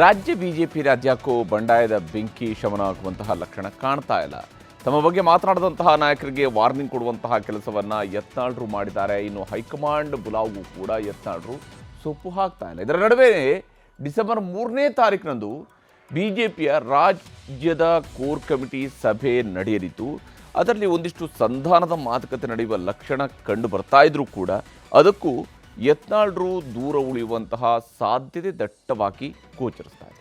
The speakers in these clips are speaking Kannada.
ರಾಜ್ಯ ಬಿಜೆಪಿ ರಾಜ್ಯಕ್ಕೂ ಬಂಡಾಯದ ಬೆಂಕಿ ಶಮನ ಆಗುವಂತಹ ಲಕ್ಷಣ ಕಾಣ್ತಾ ಇಲ್ಲ. ತಮ್ಮ ಬಗ್ಗೆ ಮಾತನಾಡಿದಂತಹ ನಾಯಕರಿಗೆ ವಾರ್ನಿಂಗ್ ಕೊಡುವಂತಹ ಕೆಲಸವನ್ನ ಯತ್ನಾಳ್ರು ಮಾಡಿದ್ದಾರೆ. ಇನ್ನು ಹೈಕಮಾಂಡ್ ಬುಲಾವು ಕೂಡ ಯತ್ನಾಳ್ರು ಸೊಪ್ಪು ಹಾಕ್ತಾ ಇಲ್ಲ. ಇದರ ನಡುವೆ ಡಿಸೆಂಬರ್ ಮೂರನೇ ತಾರೀಕಿನಂದು ಪಿಯ ರಾಜ್ಯದ ಕೋರ್ ಕಮಿಟಿ ಸಭೆ ನಡೆಯಲಿತ್ತು. ಅದರಲ್ಲಿ ಒಂದಿಷ್ಟು ಸಂಧಾನದ ಮಾತುಕತೆ ನಡೆಯುವ ಲಕ್ಷಣ ಕಂಡು ಬರ್ತಾ ಇದ್ರೂ ಕೂಡ ಅದಕ್ಕೂ ಯತ್ನಾಳ್ರು ದೂರ ಉಳಿಯುವಂತಹ ಸಾಧ್ಯತೆ ದಟ್ಟವಾಗಿ ಗೋಚರಿಸ್ತಾ ಇದೆ.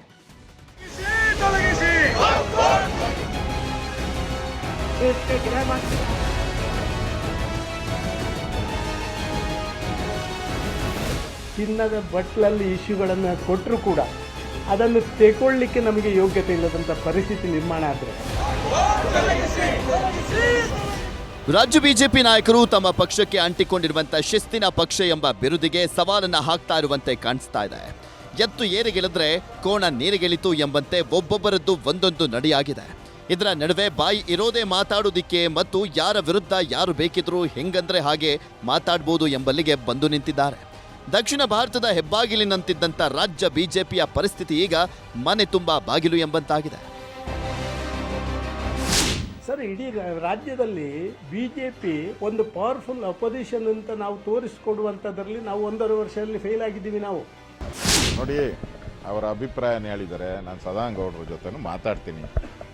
ಚಿನ್ನದ ಬಟ್ಲಲ್ಲಿ ಇಶ್ಯೂಗಳನ್ನು ಕೊಟ್ಟರು ಕೂಡ ಅದನ್ನು ತೆಗೊಳ್ಳಿಕ್ಕೆ ನಮಗೆ ಯೋಗ್ಯತೆ ಇಲ್ಲದಂಥ ಪರಿಸ್ಥಿತಿ ನಿರ್ಮಾಣ ಆದರೆ. ರಾಜ್ಯ ಬಿಜೆಪಿ ನಾಯಕರು ತಮ್ಮ ಪಕ್ಷಕ್ಕೆ ಅಂಟಿಕೊಂಡಿರುವಂತಹ ಶಿಸ್ತಿನ ಪಕ್ಷ ಎಂಬ ಬಿರುದಿಗೆ ಸವಾಲನ್ನ ಹಾಕ್ತಾ ಇರುವಂತೆ ಕಾಣಿಸ್ತಾ ಇದೆ. ಎತ್ತು ಏರಿಗೆಳೆದ್ರೆ ಕೋಣ ನೀರಿಗೆಳಿತು ಎಂಬಂತೆ ಒಬ್ಬೊಬ್ಬರದ್ದು ಒಂದೊಂದು ನಡೆಯಾಗಿದೆ. ಇದರ ನಡುವೆ ಬಾಯಿ ಇರೋದೇ ಮಾತಾಡೋದಿಕ್ಕೆ ಮತ್ತು ಯಾರ ವಿರುದ್ಧ ಯಾರು ಬೇಕಿದ್ರೂ ಹೆಂಗಂದ್ರೆ ಹಾಗೆ ಮಾತಾಡ್ಬೋದು ಎಂಬಲ್ಲಿಗೆ ಬಂದು ನಿಂತಿದ್ದಾರೆ. ದಕ್ಷಿಣ ಭಾರತದ ಹೆಬ್ಬಾಗಿಲಿನಂತಿದ್ದಂಥ ರಾಜ್ಯ ಬಿಜೆಪಿಯ ಪರಿಸ್ಥಿತಿ ಈಗ ಮನೆ ತುಂಬ ಬಾಗಿಲು ಎಂಬಂತಾಗಿದೆ. ಸರ್ ಇಡೀ ರಾಜ್ಯದಲ್ಲಿ ಬಿ ಜೆ ಪಿ ಒಂದು ಪವರ್ಫುಲ್ ಅಪೋಸಿಷನ್ ಅಂತ ನಾವು ತೋರಿಸ್ಕೊಡುವಂಥದ್ರಲ್ಲಿ ನಾವು ಒಂದೂವರೆ ವರ್ಷದಲ್ಲಿ ಫೇಲ್ ಆಗಿದ್ದೀವಿ ನಾವು. ನೋಡಿ ಅವರ ಅಭಿಪ್ರಾಯನ ಹೇಳಿದ್ದಾರೆ ನಾನು ಸದಾನಗೌಡರ ಜೊತೆನೂ ಮಾತಾಡ್ತೀನಿ.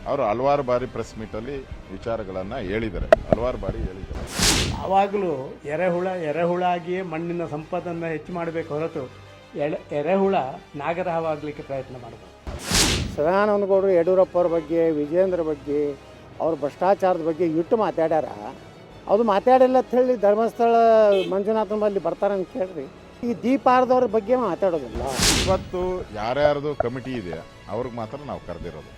ಅವರು ಹಲವಾರು ಬಾರಿ ಪ್ರೆಸ್ ಮೀಟಲ್ಲಿ ವಿಚಾರಗಳನ್ನು ಹೇಳಿದ್ದಾರೆ. ಹಲವಾರು ಬಾರಿ ಹೇಳಿದ್ದಾರೆ. ಯಾವಾಗಲೂ ಎರೆಹುಳ ಎರೆಹುಳ ಆಗಿಯೇ ಮಣ್ಣಿನ ಸಂಪದನ್ನು ಹೆಚ್ಚು ಮಾಡಬೇಕು ಹೊರತು ಎಳೆ ಎರೆಹುಳ ನಾಗರಹವಾಗಲಿಕ್ಕೆ ಪ್ರಯತ್ನ ಮಾಡಬೇಕು ಸದಾನಂದಗೌಡರು ಯಡಿಯೂರಪ್ಪ ಅವ್ರ ಬಗ್ಗೆ ವಿಜೇಂದ್ರ ಬಗ್ಗೆ ಅವ್ರ ಭ್ರಷ್ಟಾಚಾರದ ಬಗ್ಗೆ ಇಟ್ಟು ಮಾತಾಡ್ಯಾರ. ಅದು ಮಾತಾಡಿಲ್ಲ ಅಂತ ಹೇಳಿ ಧರ್ಮಸ್ಥಳ ಮಂಜುನಾಥನ ಬಲ್ಲಿ ಬರ್ತಾರೆ ಅಂತ ಕೇಳ್ರಿ. ಈ ದೀಪಾರದವ್ರ ಬಗ್ಗೆ ಮಾತಾಡೋದಿಲ್ಲ. ಇವತ್ತು ಯಾರ್ಯಾರದು ಕಮಿಟಿ ಇದೆ ಅವ್ರಿಗೆ ಮಾತ್ರ ನಾವು ಕರೆದಿರೋದು.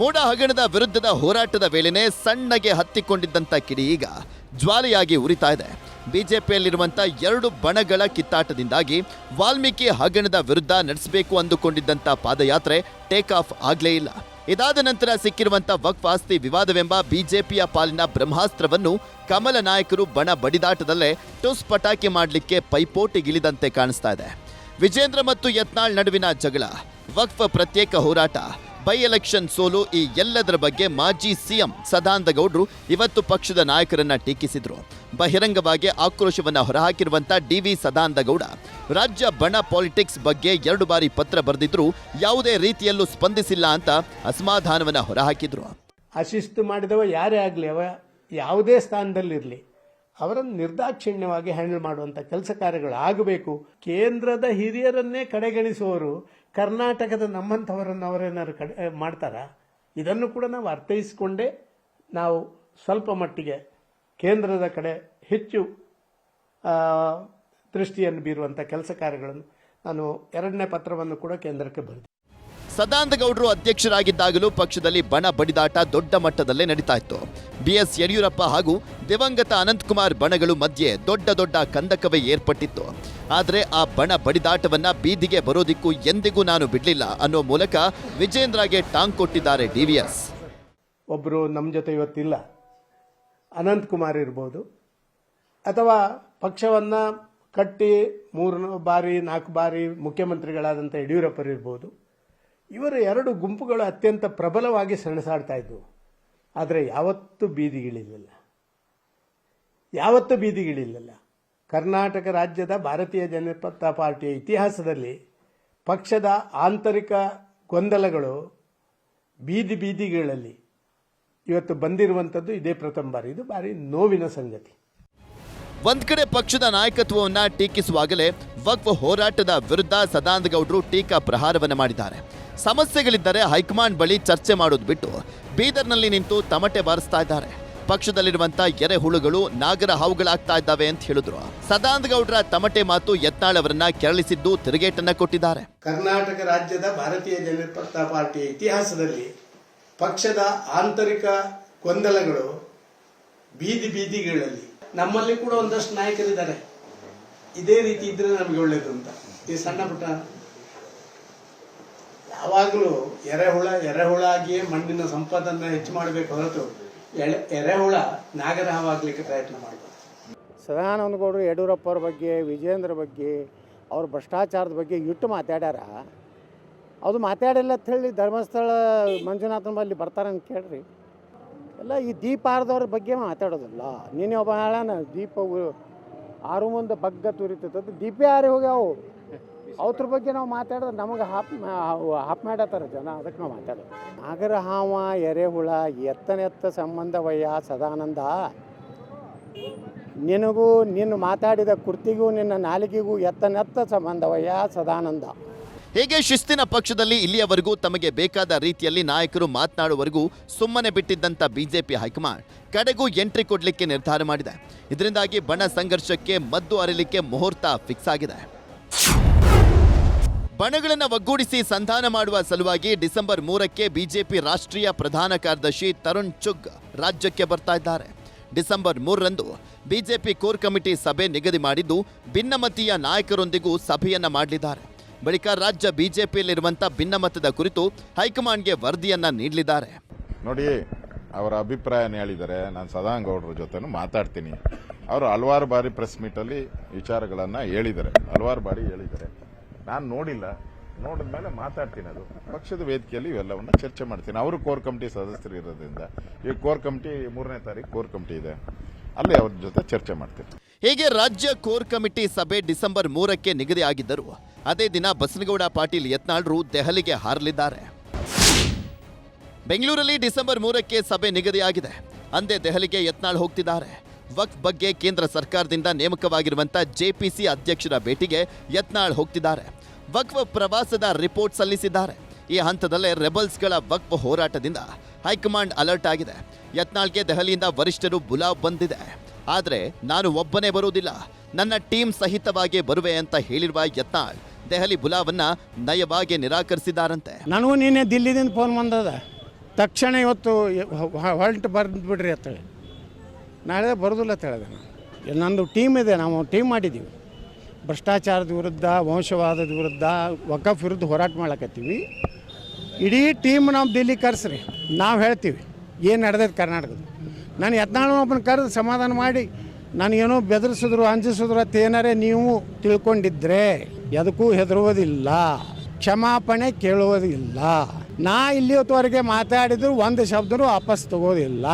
ಮೂಡ ಹಗಣದ ವಿರುದ್ಧದ ಹೋರಾಟದ ವೇಳೆನೆ ಸಣ್ಣಗೆ ಹತ್ತಿಕೊಂಡಿದ್ದಂಥ ಕಿಡಿ ಈಗ ಜ್ವಾಲೆಯಾಗಿ ಉರಿತಾ ಇದೆ. ಬಿಜೆಪಿಯಲ್ಲಿರುವಂಥ ಎರಡು ಬಣಗಳ ಕಿತ್ತಾಟದಿಂದಾಗಿ ವಾಲ್ಮೀಕಿ ಹಗಣದ ವಿರುದ್ಧ ನಡೆಸಬೇಕು ಅಂದುಕೊಂಡಿದ್ದಂಥ ಪಾದಯಾತ್ರೆ ಟೇಕ್ ಆಫ್ ಆಗಲೇ ಇಲ್ಲ. ಇದಾದ ನಂತರ ಸಿಕ್ಕಿರುವಂಥ ವಕ್ಫ್ ಆಸ್ತಿ ವಿವಾದವೆಂಬ ಬಿಜೆಪಿಯ ಪಾಲಿನ ಬ್ರಹ್ಮಾಸ್ತ್ರವನ್ನು ಕಮಲ ನಾಯಕರು ಬಣ ಬಡಿದಾಟದಲ್ಲೇ ಟುಸ್ ಪಟಾಕಿ ಮಾಡಲಿಕ್ಕೆ ಪೈಪೋಟಿಗಿಳಿದಂತೆ ಕಾಣಿಸ್ತಾ ಇದೆ. ವಿಜೇಂದ್ರ ಮತ್ತು ಯತ್ನಾಳ್ ನಡುವಿನ ಜಗಳ, ವಕ್ಫ್ ಪ್ರತ್ಯೇಕ ಹೋರಾಟ, ಬೈ ಎಲೆಕ್ಷನ್ ಸೋಲು ಈ ಎಲ್ಲದರ ಬಗ್ಗೆ ಮಾಜಿ ಸಿಎಂ ಸದಾನಂದ ಗೌಡ್ರು ಇವತ್ತು ಪಕ್ಷದ ನಾಯಕರನ್ನ ಟೀಕಿಸಿದ್ರು. ಬಹಿರಂಗವಾಗಿ ಆಕ್ರೋಶವನ್ನ ಹೊರಹಾಕಿರುವಂತ ಡಿವಿ ಸದಾನಂದ ಗೌಡ ರಾಜ್ಯ ಬಣ ಪಾಲಿಟಿಕ್ಸ್ ಬಗ್ಗೆ ಎರಡು ಬಾರಿ ಪತ್ರ ಬರೆದಿದ್ರು ಯಾವುದೇ ರೀತಿಯಲ್ಲೂ ಸ್ಪಂದಿಸಿಲ್ಲ ಅಂತ ಅಸಮಾಧಾನವನ್ನ ಹೊರಹಾಕಿದ್ರು. ಅಶಿಸ್ತು ಮಾಡಿದವ ಯಾರೇ ಆಗಲಿ ಅವ ಯಾವುದೇ ಸ್ಥಾನದಲ್ಲಿರಲಿ, ಅವರನ್ನು ನಿರ್ದಾಕ್ಷಿಣ್ಯವಾಗಿ ಹ್ಯಾಂಡಲ್ ಮಾಡುವಂಥ ಕೆಲಸ ಕಾರ್ಯಗಳು ಆಗಬೇಕು. ಕೇಂದ್ರದ ಹಿರಿಯರನ್ನೇ ಕಡೆಗಣಿಸುವವರು ಕರ್ನಾಟಕದ ನಮ್ಮಂಥವರನ್ನು ಅವರೇನಾದ್ರು ಕಡೆ ಮಾಡ್ತಾರಾ? ಇದನ್ನು ಕೂಡ ನಾವು ಅರ್ಥೈಸಿಕೊಂಡೇ ನಾವು ಸ್ವಲ್ಪ ಮಟ್ಟಿಗೆ ಕೇಂದ್ರದ ಕಡೆ ಹೆಚ್ಚು ದೃಷ್ಟಿಯನ್ನು ಬೀರುವಂಥ ಕೆಲಸ ಕಾರ್ಯಗಳನ್ನು ನಾನು ಎರಡನೇ ಪತ್ರವನ್ನು ಕೂಡ ಕೇಂದ್ರಕ್ಕೆ ಬರೆದೆ ಸದಾನಂದ ಗೌಡರು ಅಧ್ಯಕ್ಷರಾಗಿದ್ದಾಗಲೂ ಪಕ್ಷದಲ್ಲಿ ಬಣ ಬಡಿದಾಟ ದೊಡ್ಡ ಮಟ್ಟದಲ್ಲೇ ನಡೀತಾ ಇತ್ತು. ಬಿಎಸ್ ಯಡಿಯೂರಪ್ಪ ಹಾಗೂ ದಿವಂಗತ ಅನಂತಕುಮಾರ್ ಬಣಗಳು ಮಧ್ಯೆ ದೊಡ್ಡ ದೊಡ್ಡ ಕಂದಕವೇ ಏರ್ಪಟ್ಟಿತ್ತು. ಆದರೆ ಆ ಬಣ ಬಡಿದಾಟವನ್ನ ಬೀದಿಗೆ ಬರೋದಿಕ್ಕೂ ಎಂದಿಗೂ ನಾನು ಬಿಡಲಿಲ್ಲ ಅನ್ನೋ ಮೂಲಕ ವಿಜೇಂದ್ರಗೆ ಟಾಂಗ್ ಕೊಟ್ಟಿದ್ದಾರೆ ಡಿವಿಎಸ್ ಒಬ್ಬರು ನಮ್ಮ ಜೊತೆ ಇವತ್ತಿಲ್ಲ. ಅನಂತಕುಮಾರ್ ಇರ್ಬೋದು. ಅಥವಾ ಪಕ್ಷವನ್ನು ಕಟ್ಟಿ ಮೂರು ಬಾರಿ, ನಾಲ್ಕು ಬಾರಿ ಮುಖ್ಯಮಂತ್ರಿಗಳಾದಂಥ ಯಡಿಯೂರಪ್ಪರು ಇರ್ಬೋದು. ಇವರ ಎರಡು ಗುಂಪುಗಳು ಅತ್ಯಂತ ಪ್ರಬಲವಾಗಿ ಸೆಣಸಾಡ್ತಾ ಇದ್ವು. ಆದರೆ ಯಾವತ್ತೂ ಬೀದಿಗಿಳಿಲಿಲ್ಲ. ಯಾವತ್ತೂ ಬೀದಿಗಿಳಿಲಿಲ್ಲ. ಕರ್ನಾಟಕ ರಾಜ್ಯದ ಭಾರತೀಯ ಜನತಾ ಪಾರ್ಟಿಯ ಇತಿಹಾಸದಲ್ಲಿ ಪಕ್ಷದ ಆಂತರಿಕ ಗೊಂದಲಗಳು ಬೀದಿ ಬೀದಿಗಳಲ್ಲಿ ಇವತ್ತು ಬಂದಿರುವಂಥದ್ದು ಇದೇ ಪ್ರಥಮ ಬಾರಿ. ಇದು ಭಾರಿ ನೋವಿನ ಸಂಗತಿ. ಒಂದ್ ಕಡೆ ಪಕ್ಷದ ನಾಯಕತ್ವವನ್ನ ಟೀಕಿಸುವಾಗಲೇ ವಕ್ಫ್ ಹೋರಾಟದ ವಿರುದ್ಧ ಸದಾನಂದ ಗೌಡರು ಟೀಕಾ ಪ್ರಹಾರವನ್ನು ಮಾಡಿದ್ದಾರೆ. ಸಮಸ್ಯೆಗಳಿದ್ದರೆ ಹೈಕಮಾಂಡ್ ಬಳಿ ಚರ್ಚೆ ಮಾಡೋದು ಬಿಟ್ಟು ಬೀದರ್ನಲ್ಲಿ ನಿಂತು ತಮಟೆ ಬಾರಿಸ್ತಾ ಇದ್ದಾರೆ. ಪಕ್ಷದಲ್ಲಿರುವಂತ ಎರೆಹುಳುಗಳು ನಾಗರ ಹಾವುಗಳಾಗ್ತಾ ಇದ್ದಾವೆ ಅಂತ ಹೇಳಿದ್ರು. ಸದಾನಂದ ಗೌಡರ ತಮಟೆ ಮಾತು ಯತ್ನಾಳ್ ಅವರನ್ನ ಕೆರಳಿಸಿದ್ದು ತಿರುಗೇಟನ್ನ ಕೊಟ್ಟಿದ್ದಾರೆ. ಕರ್ನಾಟಕ ರಾಜ್ಯದ ಭಾರತೀಯ ಜನತಾ ಪಾರ್ಟಿಯ ಇತಿಹಾಸದಲ್ಲಿ ಪಕ್ಷದ ಆಂತರಿಕ ಗೊಂದಲಗಳು ಬೀದಿ ಬೀದಿಗಳಲ್ಲಿ ನಮ್ಮಲ್ಲಿ ಕೂಡ ಒಂದಷ್ಟು ನಾಯಕರಿದ್ದಾರೆ. ಇದೇ ರೀತಿ ಇದ್ರೆ ನಮಗೆ ಒಳ್ಳೇದು ಅಂತ. ಈ ಸಣ್ಣ ಪುಟ್ಟ ಯಾವಾಗಲೂ ಎರೆಹುಳ ಎರೆಹುಳ ಆಗಿಯೇ ಮಣ್ಣಿನ ಸಂಪದನ್ನು ಹೆಚ್ಚು ಮಾಡಬೇಕು ಹೊರತು ಎಳೆ ಎರೆಹುಳ ನಾಗರಹವಾಗಲಿಕ್ಕೆ ಪ್ರಯತ್ನ ಮಾಡಬೇಕು ಸದಾನಂದಗೌಡರು ಯಡಿಯೂರಪ್ಪ ಅವ್ರ ಬಗ್ಗೆ ವಿಜೇಂದ್ರ ಬಗ್ಗೆ, ಅವ್ರ ಭ್ರಷ್ಟಾಚಾರದ ಬಗ್ಗೆ ಇಟ್ಟು ಮಾತಾಡ್ಯಾರ. ಅದು ಮಾತಾಡಿಲ್ಲ ಅಂತ ಹೇಳಿ ಧರ್ಮಸ್ಥಳ ಮಂಜುನಾಥನ ಬಲ್ಲಿ ಬರ್ತಾರಂತ ಕೇಳ್ರಿ. ಎಲ್ಲ ಈ ದೀಪ ಆರ್ದವ್ರ ಬಗ್ಗೆ ಮಾತಾಡೋದಿಲ್ಲ. ನೀನೇ ಒಬ್ಬ ಹೇಳಣ ದೀಪ ಆರು ಮುಂದೆ ಬಗ್ಗ ತುರಿತದ ದೀಪ ಯಾರು ಹೋಗ್ಯಾವು ಅವ್ರ ಬಗ್ಗೆ ನಾವು ಮಾತಾಡಿದ್ರೆ ನಮಗೆ ಹಾಪ್ ಹಾಪ್ ಮಾಡತ್ತಾರ ಜನ, ಅದಕ್ಕೆ ನಾವು ಮಾತಾಡೋದು. ನಾಗರ ಹಾವ ಎರೆಹುಳ, ಎತ್ತನೆತ್ತ ಸಂಬಂಧವಯ್ಯ ಸದಾನಂದ, ನಿನಗೂ ನಿನ್ನ ಮಾತಾಡಿದ ಕುರ್ತಿಗೂ, ನಿನ್ನ ನಾಲಿಗೆಗೂ ಎತ್ತನೆತ್ತ ಸಂಬಂಧವಯ್ಯ ಸದಾನಂದ. ಹೀಗೆ ಶಿಸ್ತಿನ ಪಕ್ಷದಲ್ಲಿ ಇಲ್ಲಿಯವರೆಗೂ ತಮಗೆ ಬೇಕಾದ ರೀತಿಯಲ್ಲಿ ನಾಯಕರು ಮಾತನಾಡುವವರೆಗೂ ಸುಮ್ಮನೆ ಬಿಟ್ಟಿದ್ದಂಥ ಬಿಜೆಪಿ ಹೈಕಮಾಂಡ್ ಕಡೆಗೂ ಎಂಟ್ರಿ ಕೊಡಲಿಕ್ಕೆ ನಿರ್ಧಾರ ಮಾಡಿದೆ. ಇದರಿಂದಾಗಿ ಬಣ ಸಂಘರ್ಷಕ್ಕೆ ಮದ್ದು ಅರಿಲಿಕ್ಕೆ ಮುಹೂರ್ತ ಫಿಕ್ಸ್ ಆಗಿದೆ. ಬಣಗಳನ್ನು ಒಗ್ಗೂಡಿಸಿ ಸಂಧಾನ ಮಾಡುವ ಸಲುವಾಗಿ ಡಿಸೆಂಬರ್ ಮೂರಕ್ಕೆ ಬಿಜೆಪಿ ರಾಷ್ಟ್ರೀಯ ಪ್ರಧಾನ ಕಾರ್ಯದರ್ಶಿ ತರುಣ್ ಚುಗ್ ರಾಜ್ಯಕ್ಕೆ ಬರ್ತಾ ಇದ್ದಾರೆ. ಡಿಸೆಂಬರ್ ಮೂರರಂದು ಬಿಜೆಪಿ ಕೋರ್ ಕಮಿಟಿ ಸಭೆ ನಿಗದಿ ಮಾಡಿದ್ದು, ಭಿನ್ನಮತೀಯ ನಾಯಕರೊಂದಿಗೂ ಸಭೆಯನ್ನ ಮಾಡಲಿದ್ದಾರೆ. ಬಳಿಕ ರಾಜ್ಯ ಬಿಜೆಪಿಯಲ್ಲಿರುವಂಥ ಭಿನ್ನಮತದ ಕುರಿತು ಹೈಕಮಾಂಡ್ಗೆ ವರದಿಯನ್ನ ನೀಡಲಿದ್ದಾರೆ. ನೋಡಿ ಅವರ ಅಭಿಪ್ರಾಯನ ಹೇಳಿದ್ದಾರೆ ನಾನು ಸದಾನಗೌಡರ ಜೊತೆನೂ ಮಾತಾಡ್ತೀನಿ. ಅವರು ಹಲವಾರು ಬಾರಿ ಪ್ರೆಸ್ ಮೀಟಲ್ಲಿ ವಿಚಾರಗಳನ್ನು ಹೇಳಿದ್ದಾರೆ. ಹಲವಾರು ಬಾರಿ ಹೇಳಿದ್ದಾರೆ. ನಾನು ನೋಡಿಲ್ಲ. ನೋಡಿದ ಮೇಲೆ ಮಾತಾಡ್ತೀನಿ ಅದು. ಪಕ್ಷದ ವೇದಿಕೆಯಲ್ಲಿ ಇವೆಲ್ಲವನ್ನ ಚರ್ಚೆ ಮಾಡ್ತೀನಿ. ಅವರು ಕೋರ್ ಕಮಿಟಿ ಸದಸ್ಯರು ಇರೋದ್ರಿಂದ. ಈ ಕೋರ್ ಕಮಿಟಿ ಮೂರನೇ ತಾರೀಕು ಕೋರ್ ಕಮಿಟಿ ಇದೆ. ಅಲ್ಲಿ ಅವ್ರ ಜೊತೆ ಚರ್ಚೆ ಮಾಡ್ತೀನಿ. ಹೀಗೆ ರಾಜ್ಯ ಕೋರ್ ಕಮಿಟಿ ಸಭೆ ಡಿಸೆಂಬರ್ ಮೂರಕ್ಕೆ ನಿಗದಿಯಾಗಿದ್ದರು ಅದೇ ದಿನ ಬಸನಗೌಡ ಪಾಟೀಲ್ ಯತ್ನಾಳ್ರು ದೆಹಲಿಗೆ ಹಾರಲಿದ್ದಾರೆ. ಬೆಂಗಳೂರಲ್ಲಿ ಡಿಸೆಂಬರ್ ಮೂರಕ್ಕೆ ಸಭೆ ನಿಗದಿಯಾಗಿದೆ. ಅಂದೇ ದೆಹಲಿಗೆ ಯತ್ನಾಳ್ ಹೋಗ್ತಿದ್ದಾರೆ. ವಕ್ಫ್ ಬಗ್ಗೆ ಕೇಂದ್ರ ಸರ್ಕಾರದಿಂದ ನೇಮಕವಾಗಿರುವಂತ ಜೆಪಿಸಿ ಅಧ್ಯಕ್ಷರ ಭೇಟಿಗೆ ಯತ್ನಾಳ್ ಹೋಗ್ತಿದ್ದಾರೆ. ವಕ್ಫ್ ಪ್ರವಾಸದ ರಿಪೋರ್ಟ್ ಸಲ್ಲಿಸಿದ್ದಾರೆ. ಈ ಹಂತದಲ್ಲೇ ರೆಬಲ್ಸ್ಗಳ ವಕ್ಫ್ ಹೋರಾಟದಿಂದ ಹೈಕಮಾಂಡ್ ಅಲರ್ಟ್ ಆಗಿದೆ. ಯತ್ನಾಳ್ಗೆ ದೆಹಲಿಯಿಂದ ವರಿಷ್ಠರು ಬುಲಾವ್ ಬಂದಿದೆ. ಆದರೆ ನಾನು ಒಬ್ಬನೇ ಬರುವುದಿಲ್ಲ. ನನ್ನ ಟೀಮ್ ಸಹಿತವಾಗಿ ಬರುವೆ ಅಂತ ಹೇಳಿರುವ ಯತ್ನಾಳ್ ದೆಹಲಿ ಬುಲಾವನ್ನ ನಯವಾಗಿ ನಿರಾಕರಿಸಿದ್ದಾರಂತೆ ನನಗೂ ನಿನ್ನೆ ದಿಲ್ಲಿದಿಂದ ಫೋನ್ ಬಂದದ. ತಕ್ಷಣ ಇವತ್ತು ಹೊಲ್ಟ್ ಬರ್ದ್ಬಿಡ್ರಿ ಅಂತೇಳಿ ನಾಳೆ ಬರೋದಿಲ್ಲ ಅಂತ ಹೇಳಿದೆ ನಾನು. ನಂದು ಟೀಮ್ ಇದೆ, ನಾವು ಟೀಮ್ ಮಾಡಿದ್ದೀವಿ. ಭ್ರಷ್ಟಾಚಾರದ ವಿರುದ್ಧ, ವಂಶವಾದದ ವಿರುದ್ಧ, ವಕಫ್ ವಿರುದ್ಧ ಹೋರಾಟ ಮಾಡ್ಲಕತ್ತೀವಿ ಇಡೀ ಟೀಮ್ ನಾವು ದಿಲ್ಲಿ ಕರೆಸ್ರಿ. ನಾವು ಹೇಳ್ತೀವಿ, ಏನು ನಡೆದೈತೆ ಕರ್ನಾಟಕದ. ನಾನು ಯತ್ನಾಳು ಒಬ್ಬನ ಕರೆದು ಸಮಾಧಾನ ಮಾಡಿ, ನನಗೇನೋ ಬೆದರಿಸಿದ್ರು, ಅಂಜಿಸಿದ್ರು ಅಂತ ಏನಾರೇ ನೀವು ತಿಳ್ಕೊಂಡಿದ್ರೆ. ಎದಕ್ಕೂ ಹೆದರುವುದಿಲ್ಲ, ಕ್ಷಮಾಪಣೆ ಕೇಳುವುದಿಲ್ಲ. ನಾ ಇಲ್ಲಿಯವತ್ತವರೆಗೆ ಮಾತಾಡಿದ್ರು ಒಂದು ಶಬ್ದನೂ ವಾಪಸ್ ತಗೋದಿಲ್ಲ.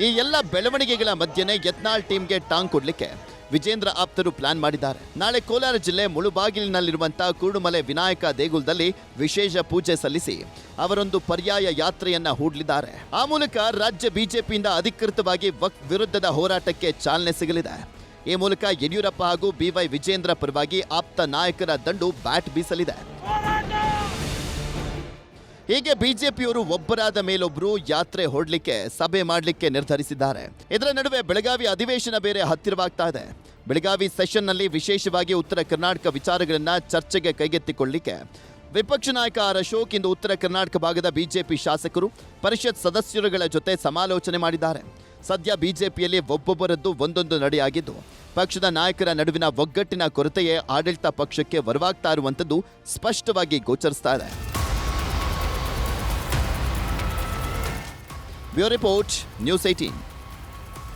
ಈ ಎಲ್ಲ ಬೆಳವಣಿಗೆಗಳ ಮಧ್ಯೆನೇ ಯತ್ನಾಳ್ ಟೀಮ್ಗೆ ಟಾಂಗ್ ಕೊಡ್ಲಿಕ್ಕೆ ವಿಜೇಂದ್ರ ಆಪ್ತರು ಪ್ಲಾನ್ ಮಾಡಿದ್ದಾರೆ. ನಾಳೆ ಕೋಲಾರ ಜಿಲ್ಲೆ ಮುಳುಬಾಗಿಲಿನಲ್ಲಿರುವಂತಹ ಕೂಡುಮಲೆ ವಿನಾಯಕ ದೇಗುಲದಲ್ಲಿ ವಿಶೇಷ ಪೂಜೆ ಸಲ್ಲಿಸಿ ಅವರೊಂದು ಪರ್ಯಾಯ ಯಾತ್ರೆಯನ್ನ ಹೂಡಲಿದ್ದಾರೆ. ಆ ಮೂಲಕ ರಾಜ್ಯ ಬಿಜೆಪಿಯಿಂದ ಅಧಿಕೃತವಾಗಿ ವಕ್ ವಿರುದ್ಧದ ಹೋರಾಟಕ್ಕೆ ಚಾಲನೆ ಸಿಗಲಿದೆ. ಈ ಮೂಲಕ ಯಡಿಯೂರಪ್ಪ ಹಾಗೂ ಬಿವೈ ವಿಜೇಂದ್ರ ಪರವಾಗಿ ಆಪ್ತ ನಾಯಕರ ದಂಡು ಬ್ಯಾಟ್ ಬೀಸಲಿದೆ. ಹೀಗೆ ಬಿಜೆಪಿಯವರು ಒಬ್ಬರಾದ ಮೇಲೊಬ್ಬರು ಯಾತ್ರೆ ಹೊಡ್ಲಿಕ್ಕೆ, ಸಭೆ ಮಾಡಲಿಕ್ಕೆ ನಿರ್ಧರಿಸಿದ್ದಾರೆ. ಇದರ ನಡುವೆ ಬೆಳಗಾವಿ ಅಧಿವೇಶನ ಬೇರೆ ಹತ್ತಿರವಾಗ್ತಾ ಇದೆ. ಬೆಳಗಾವಿ ಸೆಷನ್ನಲ್ಲಿ ವಿಶೇಷವಾಗಿ ಉತ್ತರ ಕರ್ನಾಟಕ ವಿಚಾರಗಳನ್ನ ಚರ್ಚೆಗೆ ಕೈಗೆತ್ತಿಕೊಳ್ಳಲಿಕ್ಕೆ ವಿಪಕ್ಷ ನಾಯಕ ಆರ್ ಅಶೋಕ್ ಇಂದು ಉತ್ತರ ಕರ್ನಾಟಕ ಭಾಗದ ಬಿಜೆಪಿ ಶಾಸಕರು, ಪರಿಷತ್ ಸದಸ್ಯರುಗಳ ಜೊತೆ ಸಮಾಲೋಚನೆ ಮಾಡಿದ್ದಾರೆ. ಸದ್ಯ ಬಿಜೆಪಿಯಲ್ಲಿ ಒಬ್ಬೊಬ್ಬರದ್ದು ಒಂದೊಂದು ನಡೆಯಾಗಿದ್ದು ಪಕ್ಷದ ನಾಯಕರ ನಡುವಿನ ಒಗ್ಗಟ್ಟಿನ ಕೊರತೆಯೇ ಆಡಳಿತ ಪಕ್ಷಕ್ಕೆ ವರವಾಗ್ತಾ ಇರುವಂಥದ್ದು ಸ್ಪಷ್ಟವಾಗಿ ಗೋಚರಿಸ್ತಾ ಇದೆ. Bureau report, news eighteen